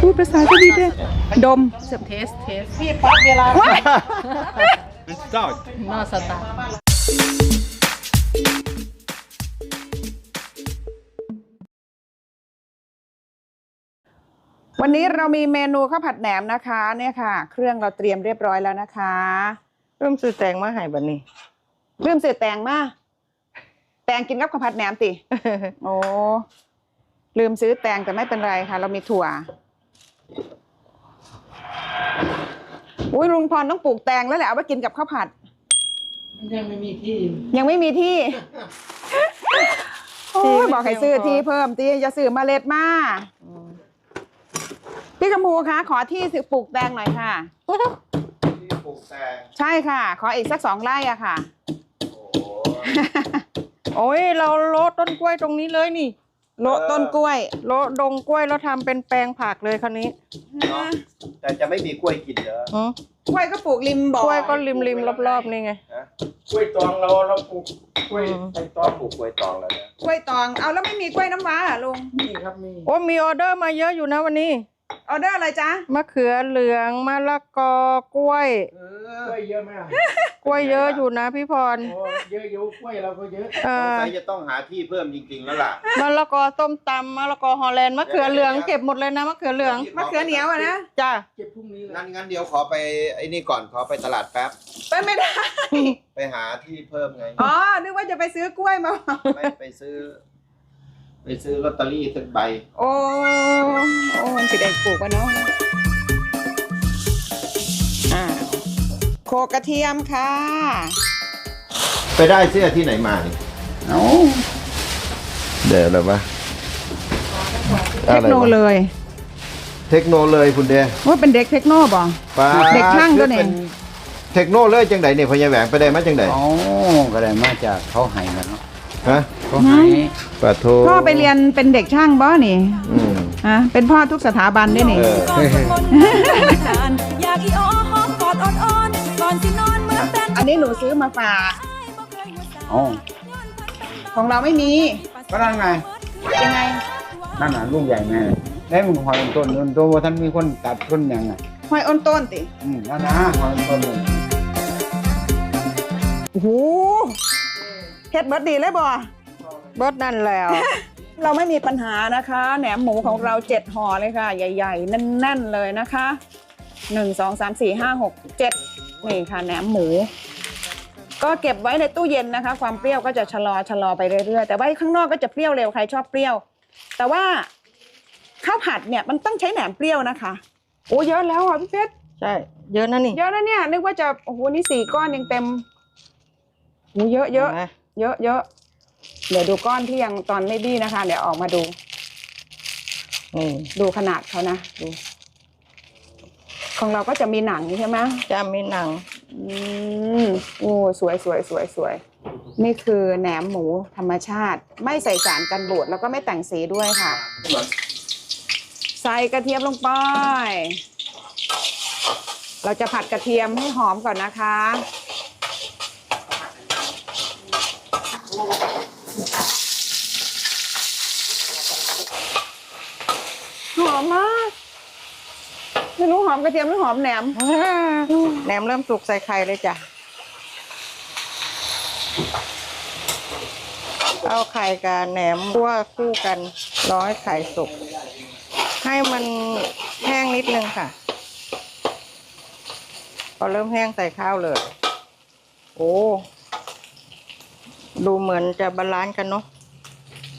พูดภาษาสวีเดนดม เสิร์ฟเทสเทสพี่ป๊อปเวลา It's dark. นอสตาร์วันนี้เรามีเมนูข้าวผัดแหนมนะคะเนี่ยค่ะ เครื่องเราเตรียมเรียบร้อยแล้วนะคะเริ่มซื้อแตงมาให้บัดนี้ ลืมเสียแตงมาแตงกินกับข้าวผัดแหนมติ โอ้ลืมซื้อแตงแต่ไม่เป็นไรค่ะ เรามีถั่ว อุ้ยลุงพรต้องปลูกแตงแล้วแหละเอาไปกินกับข้าวผัด ยังไม่มีที่ยังไม่มีที่ โอ้ยบอกให้ซื้อที่เพิ่มตีอย่าซื้อเมาเล็ดมาพี่กำพูคะขอที่สิปลูกแตงหน่อยค่ะ ที่ปลูกแตงใช่ค่ะ ขออีกสักสองไร่อะค่ะ โอ้โหโอ้ยเราโลดต้นกล้วยตรงนี้เลยนี่ โละต้นกล้วยโลดดงกล้วยแล้วทำเป็นแปลงผักเลยคราวนี้เนาะแต่จะไม่มีกล้วยกินเหรอหือกล้วยก็ปลูกริมบ่อกล้วยก็ริมริมๆรอบๆนี่ไงฮะกล้วยตองเราเราปลูกกล้วยอืม ไอ้ตต้อองงปลูกกล้วยตองแล้วนะกล้วยตอง เอาแล้วไม่มีกล้วยน้ำว้าเหรอลุงนี่ครับมีโอ้มีออเดอร์มาเยอะอยู่นะวันนี้ ออเดอร์อะไรจ๊ะมะเขือเหลืองมะละกอกล้วย เออกล้วยเยอะไหมอะกล้วยเยอะอยู่นะพี่พร โอ้เยอะอยู่กล้วยเราก็เยอะเอสงอสัยจะต้องหาที่เพิ่มจริง ๆ แล้วล่ะมะละกอต้มตำมะละกอฮอลแลนด์มะเขือเหลืองเก็บหมดเลยนะมะเขือเหลืองมะเขือเหนียวอะนะจ้าเก็บพรุ่งนี้เลยงั้นงั้นเดี๋ยวขอไปไอ้นี่ก่อนขอไปตลาดแป๊บ ไปไม่ได้ ไปหาที่เพิ่มไง อ๋อนึกว่าจะไปซื้อกล้วยมาไม่ไปซื้อ ไปซื้อลอตเตอรี่สักใบ โอ้โอ้มันสิได้ปลูกวะเนาะอ่าโคกระเทียมค่ะไปได้เสื้อที่ไหนมานี่โอ้เดี๋ยวอะไรวะเทคโนเลยเทคโนเลยคุณเดว่าเป็นเด็กเทคโนบ่ป้าเด็กช่างตัวนี้เป็นเทคโนเลยจังไดเนี่ยพญาแหวงไปได้มาจังไดอ๋อก็ได้มาจากเขาให้กันเนาะฮะ เขาให้ปะโทพ่อไปเรียนเป็นเด็กช่างบ่นี่อืมอะเป็นพ่อทุกสถาบันด้วยนี่ เออก่อนสวดมนต์นานอยากอีอ้อหอมกอดอ่อนๆก่อนสินอนเหมือนแฟนอันนี้หนูซื้อมาฝากอ๋อของเราไม่มีก็นั่นไงยังไงนั่นน่ะลูกใหญ่แม่ได้มึงหอยต้นต้นตัวว่าท่านมีคนตัดต้นยังไงห้อยอ้นต้นติอืมนั่นนะหอยต้นนึงโอ้โหเฮ็ดเบิดดีเลยบ่ เบิดนั่นแล้ว เราไม่มีปัญหานะคะ แหนมหมูของเราเจ็ดห่อเลยค่ะ ใหญ่ ๆ แน่น ๆ เลยนะคะหนึ่งสองสามสี่ห้าหกเจ็ดนี่ค่ะแหนมหมู ก็เก็บไว้ในตู้เย็นนะคะ ความเปรี้ยวก็จะชะลอชะลอไปเรื่อยๆแต่ว่าข้างนอกก็จะเปรี้ยวเร็วใครชอบเปรี้ยว แต่ว่าข้าวผัดเนี่ยมันต้องใช้แหนมเปรี้ยวนะคะโอ้เยอะแล้วอะพี่เพชรใช่เยอะนะนี่เยอะนะเนี่ยนึกว่าจะโอ้โหนี่สี่ก้อนยังเต็มโอ้เยอะเยอะห็นไหมเยอะเยอะ เดี๋ยวดูก้อนที่ยังตอนไม่บี้นะคะ เดี๋ยวออกมาดูนี่ดูขนาดเขานะดู ของเราก็จะมีหนังใช่ไหมจะมีหนัง อืมโอ้สวยสวยสวยสวยนี่คือแหนมหมูธรรมชาติ ไม่ใส่สารกันบูดแล้วก็ไม่แต่งสีด้วยค่ะ ใส่กระเทียมลงไปเราจะผัดกระเทียมให้หอมก่อนนะคะ หอมมาก ไม่รู้หอมกระเทียมหรือหอมแหนมแหนมเริ่มสุกใส่ไข่เลยจ้ะ เอาไข่กับแหนมคั่วคู่กันรอให้ไข่สุก ให้มันแห้งนิดนึงค่ะ พอเริ่มแห้งใส่ข้าวเลย โอ้ดูเหมือนจะบาลานซ์กันเนาะ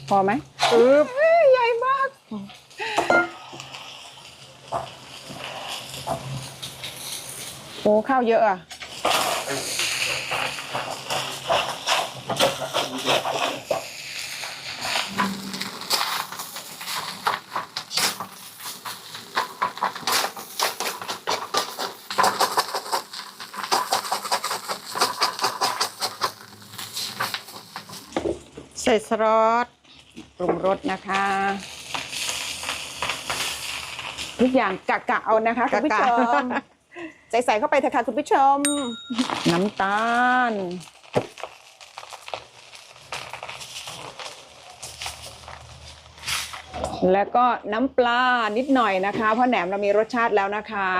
พอไหมปึ๊บใหญ่มาก อ้ข้าวเยอะอะใส่ซอสปรุงรสนะคะ ทุกอย่างกะกะเอานะคะคุณผู้ชม ใส่เข้าไปเถอะค่ะคุณผู้ชม น้ำตาล แล้วก็น้ำปลานิดหน่อยนะคะ เพราะแหนมเรามีรสชาติแล้วนะคะ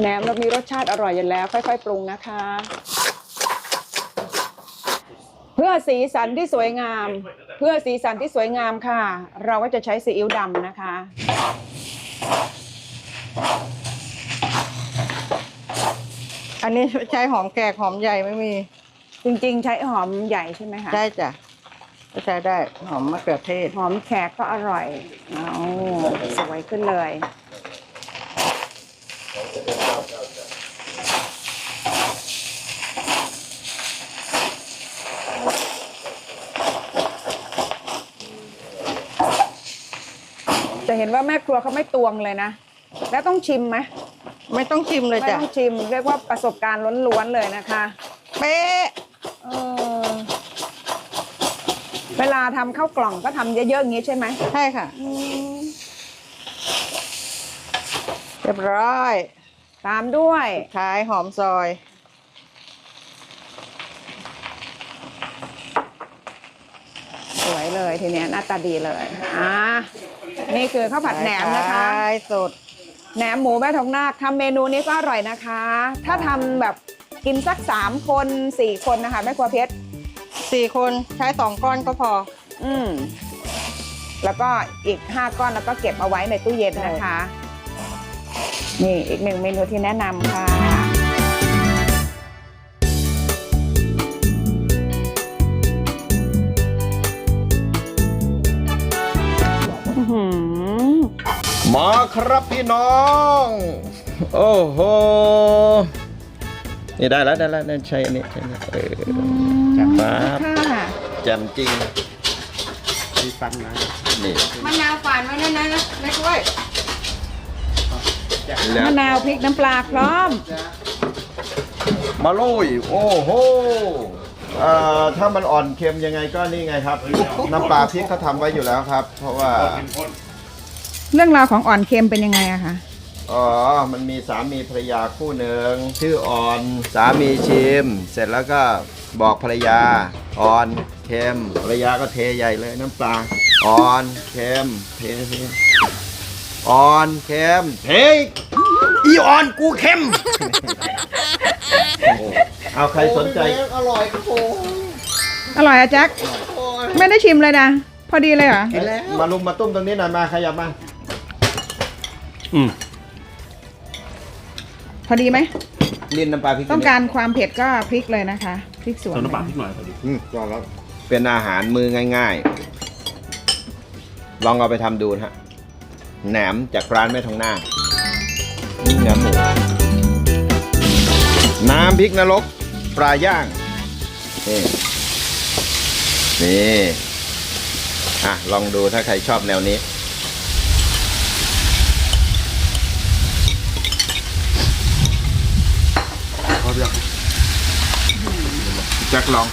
แหนมเรามีรสชาติอร่อยอยู่แล้ว ค่อย ๆ ปรุงนะคะ เพื่อสีสันที่สวยงาม เพื่อสีสันที่สวยงามค่ะ เราก็จะใช้ซีอิ๊วดำนะคะ อันนี้ใช้หอมแขกหอมใหญ่ไม่มีจริงๆ ใช้หอมใหญ่ใช่ไหมคะได้จ้ะก็ใช้ได้หอมมะเขือเทศ หอมแขกก็อร่อยเอาสวยขึ้นเลย จะเห็นว่าแม่ครัวเขาไม่ตวงเลยนะ แล้วต้องชิมไหม ไม่ต้องชิมเลยไม่จ้ะต้องชิมเรียกว่าประสบการณ์ล้วนๆเลยนะคะเป๊ะเออเวลาทำข้าวกล่องก็ทำเยอะๆอย่างนี้ใช่ไหมใช่ค่ะเรียบร้อยตามด้วยท้ายหอมซอย สวยเลยทีเนี้ยหน้าตาดีเลยอ่านี่คือข้าวผัดแหนมนะคะท้ายสด แหนมหมูแม่ทองนาคทำเมนูนี้ก็อร่อยนะคะ ถ้าทำแบบกินสักสามคนสี่คนนะคะแม่ครัวเพชรสี่คนใช้สองก้อนก็พอ อืมแล้วก็อีกห้าก้อนแล้วก็เก็บเอาไว้ในตู้เย็นนะคะ นี่อีกหนึ่งเมนูที่แนะนำค่ะ มาครับพี่น้อง โอ้โห นี่ได้แล้วได้แล้วนั่นใช่อันนี้ใช่อันนี้เออจับปั๊บค่ะแจ่มจริงมีฟันนะนี่มะนาวฝานไว้นั่นนะไม่กล้วยแล้วมะนาวพริกน้ำปลาพร้อม มาโรยโอ้โหเอ่อถ้ามันอ่อนเค็มยังไงก็นี่ไงครับ น้ำปลาพริกเขาทำไว้อยู่แล้วครับ เพราะว่า เรื่องราวของอ่อนเค็มเป็นยังไงอะคะ อ๋อ มันมีสามีภรรยาคู่หนึ่งชื่ออ่อนสามีชิม เสร็จแล้วก็บอกภรรยาอ่อนเค็มภรรยาก็เทใหญ่เลยน้ำปลาอ่อนเค็มเทเทอ่อนเค็มเทอีอ่อนกูเค็มโอ้โหเอาใครสนใจ อร่อยโอ้อร่อยอะแจ็คไม่ได้ชิมเลยนะ พอดีเลยเหรอ มาลุมมาตุ้มตรงนี้หน่อยมาขยับมา พอดีไหมลิ้นน้ำปลาพริกต้องการความเผ็ดก็พริกเลยนะคะ พริกสวนเติมน้ำปลาพริกหน่อยพอดีอืมลองแล้วเป็นอาหารมือง่าย ๆ ลองเอาไปทำดูนะฮะแหนมจากร้านแม่ทองหน้าแหนมหมูน้ำพริกนรกปลาย่างนี่นี่อะลองดูถ้าใครชอบแนวนี้ พอเดียวแจ็คลอง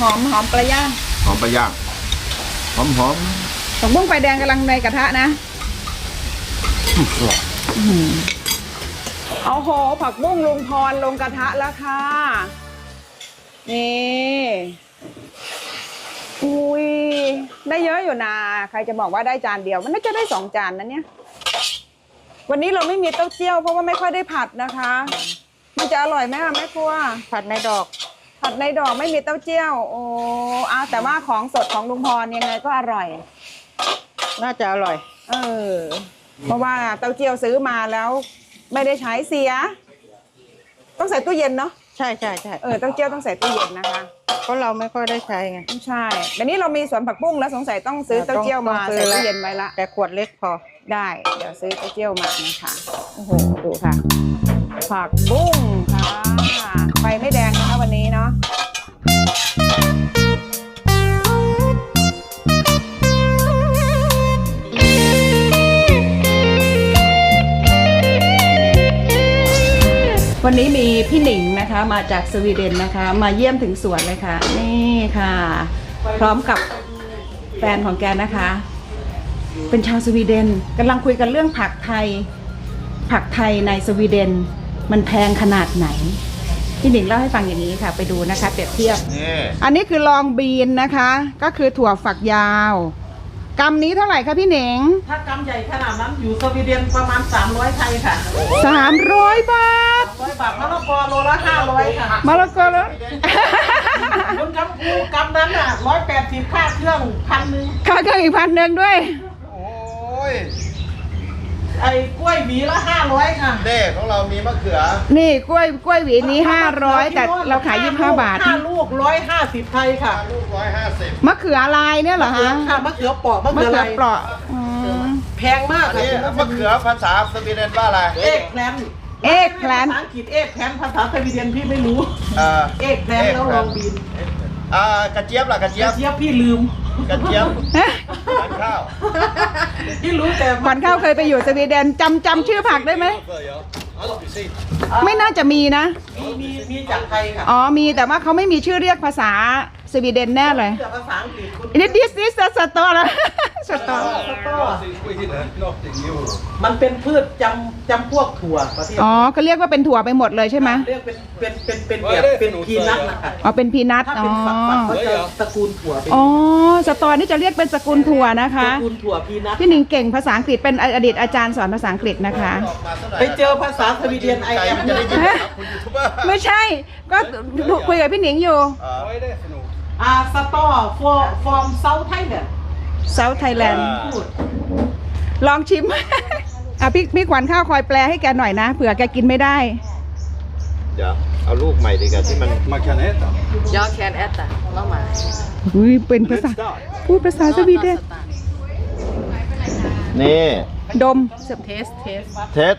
หอมหอมปลาย่างหอมปลาย่างหอมหอมผักบุ้งไฟแดงกำลังในกระทะนะเอาโหผักบุ้งลุงพรลงกระทะแล้วค่ะ นี่อุ้ยได้เยอะอยู่นะใครจะบอกว่าได้จานเดียว มันน่าจะได้สองจานนะเนี่ย วันนี้เราไม่มีเต้าเจี้ยวเพราะว่าไม่ค่อยได้ผัดนะคะ มันจะอร่อยไหมอะแม่ครัว ผัดในดอก ผัดในดอกไม่มีเต้าเจี้ยว โอ้อาแต่ว่าของสดของลุงพรยังไงก็อร่อย น่าจะอร่อย เออ เพราะว่าเต้าเจี้ยวซื้อมาแล้ว ไม่ได้ใช้เสีย ต้องใส่ตู้เย็นเนาะ ใช่ใช่ใช่เออเต้าเจี้ยวต้องใส่ตู้เย็นนะคะ เพราะเราไม่ค่อยได้ใช้ไงไม่ใช่แต่นี้เรามีสวนผักบุ้งแล้วสงสัยต้องซื้อเต้าเจี้ยวมาต้องซื้ใส่อตู้ละเย็นไว้ละ แต่ขวดเล็กพอ ได้ เดี๋ยวซื้อเต้าเจี้ยวมานะคะ โอ้โห ดูค่ะ ผักบุ้งค่ะ ไฟไม่แดงนะคะวันนี้เนาะวันนี้มีพี่หนิงนะคะมาจากสวีเดนนะคะ มาเยี่ยมถึงสวนเลยค่ะ นี่ค่ะ พร้อมกับแฟนของแกนะคะ เป็นชาวสวีเดนกำลังคุยกันเรื่องผักไทย ผักไทยในสวีเดน มันแพงขนาดไหน พี่หนิงเล่าให้ฟังอย่างนี้ค่ะ ไปดูนะคะเปรียบเทียบ นี่อันนี้คือลองบีนนะคะ ก็คือถั่วฝักยาวกำนี้เท่าไหร่คะพี่เหน่งถ้ากำใหญ่ขนาดนั้นอยู่สวีเดนประมาณ 300ไทยค่ะสามร้อยบาท100บาทมะละกอโลละ500ค่ะมะละกอแล้วคุณกำพูกำนั้นอะ180ค่าเครื่องพันหนึ่งค่าเครื่องอีกพันหนึ่งด้วย โอ้ย ไอ้กล้วยหวีละ500ค่ะเด้ของเรามีมะเขือ นี่กล้วยกล้วยหวีนี้ห้าร้อยแต่เราขายยี่สิบห้าบาท ห้าลูก150ไทยค่ะลูกร้อยห้าสิบมะเขือลายเนี่ยเหรอฮะค่ะมะเขือเปอกมะมะเขือเขือะไรอเปราะอืมแพงมากอันค่ะนี้มะเขือภาษาสวีเดนว่าอะไรเอกแพลนเอกแพลนภาษาอังกฤษเอกแพลนภาษาสวีเดนพี่ไม่รู้ เอ่อเอกแพลนแล้วลองบินอ่ากระเจี๊ยบล่ะกระกเจี๊ยระบเจี๊ยบพี่ลืม กระเจี๊ยบทานข้าวพี่รู้แต่ขวัญข้าวเคยไปอยู่สวีเดนจำจำชื่อผักได้ไหม ไม่น่าจะมีนะ มีมีมีจากไทยค่ะ อ๋อมีแต่ว่าเขาไม่มีชื่อเรียกภาษา สวีเดนแน่เลยแต่ภาษาอังกฤษคุณนี่ this this สตอแล้วสตอ มันเป็นพืชจำจำพวกถั่วประเทศอ๋อเขาเรียกว่าเป็นถั่วไปหมดเลยใช่ไหมเรียกเป็นเป็นเป็นเป็นแบบเป็นพีนัทนะคะอ๋อเป็นพีนัทถ้าอ๋อเป็นฝักฝักก็จะตระกูลถั่วเป็นอ๋อสตอนี่จะเรียกเป็นสกุลถั่วนะตคะระกูลถั่วพีนัทพี่หนิงเก่งภาษาอังกฤษเป็นอดีตอาจารย์สอนภาษาอังกฤษนะคะ ไปเจอภาษาสวีเดนไอใจแอมมันจะได้ยินนะครับคุณยูทูบเบอร์ไม่ใช่ก็คุยกับพี่หนิงอยู่เอ่ออ่าส ตอ for from South Thailand South Thailand พูดลองชิม อะพี่พี่ขวัญข้าวคอยแปลให้แกหน่อยนะเผื่อแกกินไม่ได้ เดี๋ยวเอาลูกใหม่ดีกว่าที่มัน Man kan äta. Jag kan äta mamma อุ้ยเป็นภาษา พูดภาษาสวีเดนนี่ดม Taste taste เทสเพช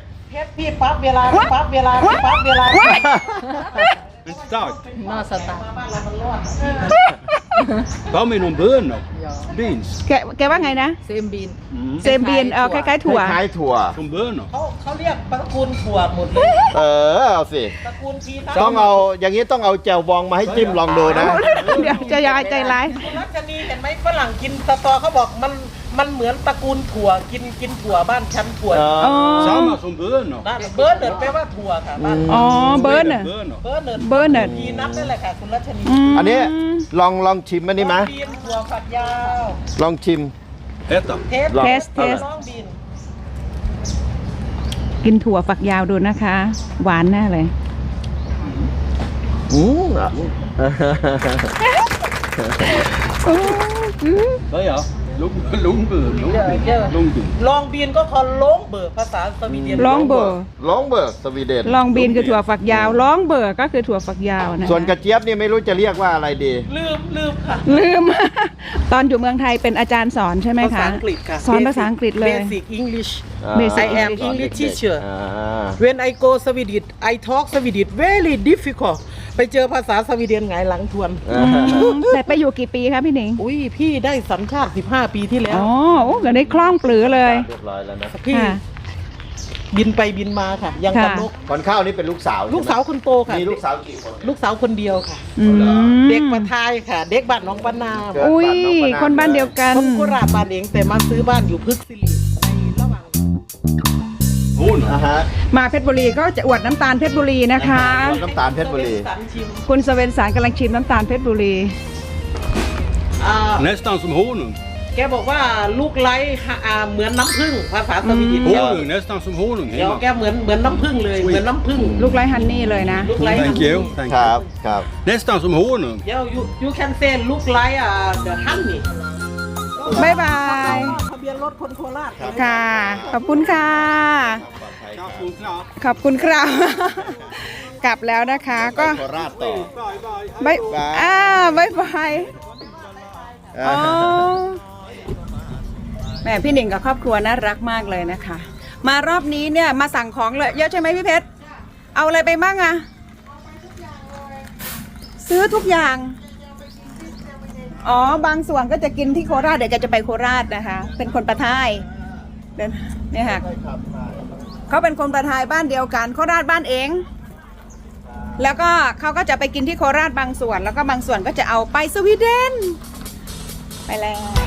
รพี่ปั๊บเวลาปั๊บเวลาปั๊บเวลา Men starkt. No starkt Ta med någon bönor. Ja Beans. แกแกว่าไงนะ Same bean เซมเบียนเออคล้ายๆถั่ว คล้ายๆถั่ว Som bönor. เขาเขาเรียกตระกูลถั่วหมดเลยเออ เอาสิ ตระกูลพีนัทต้องเอาอย่างนี้ต้องเอาแจวบองมาให้จิ้มลองดูนะ เดี๋ยวจะยายใจร้าย คุณรัชนีเห็นไหมฝรั่งกินสตอเขาบอกมัน มันเหมือนตระกูลถั่วกินกินถั่วบ้านชั้นถั่วอ๋อ Samma som bönor. บ้านเบิร์ดเนิร์ดแปลว่าถั่วค่ะบ้านอ๋อ เบิร์นอะ Bönor. เบิร์ดเนิร์ดเบิร์นเนิร์ด พีนัทนั่นแหละค่ะคุณรัชนีอันนี้ลองลองชิมอันนี้ไหมบีนถั่วฝักยาว ลองชิม Äta. เทสลองเทสเทส น้องบีนกินถั่วฝักยาวดูนะคะ หวานแน่เลย อืมอะ Börja. Lugn, lugnbön. Lugnbön. Lugnbön. ลองบีนก็คอลงเบิร์ภาษาสวีเดนลองเบอร์ลองเบิร์กสวีเดนลองบีนคือถั่วฝักยาวลองเบอร์ก็คือถั่วฝักยาวนะคะ ส่วนกระเจี๊ยบนี่ไม่รู้จะเรียกว่าอะไรดี ลืมลืมค่ะลืม ตอนอยู่เมืองไทยเป็นอาจารย์สอนใช่ไหมภาคะษาอังกฤษค่ะ สอนภาษาอังกฤษเลย Basic English อ่า Basic I am English teacher อ่า When I go Sweden I talk Swedish very difficult ไปเจอภาษาสวีเดนไงหลังทวนอืมแต่ไปอยู่กี่ปีคะพี่หนิงอุ้ยพี่ได้สัญชาติ 15 ปีที่แล้ว อ๋อโอ้เดี๋ยวนี้คล่องปลือเลยเรียบร้อยแล้วนะพี่ค่ะ บินไปบินมาค่ะ ยังกับค่ะ นกคนข้าวนี่เป็นลูกสาวใช่ไหมลูกสาวคนโตค่ะ มีลูกสาวกี่คน ลูกสาวคนเดียวค่ะ อืมเด็กประทายค่ะ เด็กบ้านน้องปานามเกิด อุ้ยบ้านน้องปะนามคนบ้านเดียวกัน คนโคราชบ้านเองแต่มาซื้อบ้านอยู่พึกษิริในระหว่าง Honung. นะฮะมาเพชรบุรีก็จะอวดน้ำตาลเพชรบุรีนะคะน้ำตาลเพชรบุรีสันชิมคุณสเวนสารกำลังชิมน้ำตาลเพชรบุรี อ่า Nästan som honung. แกบอกว่าลูกไร้อ่าเหมือนน้ำผึ้งภาษาสวีเดน Honung, nästan som honung เดี๋ยว hemma. แกเหมือนเหมือนน้ำผึ้งเลยเหมือนน้ำผึ้งลูกไร้ฮันนี่เลยนะ ลูกไร้ Thank you. Thank ค you. รับครับ Nästan som honung. เดี๋ยว you you can say ลูกไร้อ่า the honey บ๊ายบาย ทะเบียนรถคนโคราช ค่ะ ขอบคุณค่ะ Kaffe och knapp. ขอบคุณครับ กลับแล้วนะคะก็โคราชต่อ Bye bye. บายบ๊ายบาย อ่าบายบายอ๋อแหม่พี่หนิงกับครอบครัวน่ารักมากเลยนะคะ มารอบนี้เนี่ยมาสั่งของเลยเยอะใช่ไหมพี่เพชรเอาอะไรไปบ้างอะซื้อทุกอย่าง อ๋อบางส่วนก็จะกินที่โคราชเดี๋ยวแกจะไปโคราชนะคะ เป็นคนประทายเดินเนี่ยค่ะ เขาเป็นคนประทายบ้านเดียวกันโคราชบ้านเอง แล้วก็เขาก็จะไปกินที่โคราชบางส่วน แล้วก็บางส่วนก็จะเอาไปสวีเดน ไปแล้ว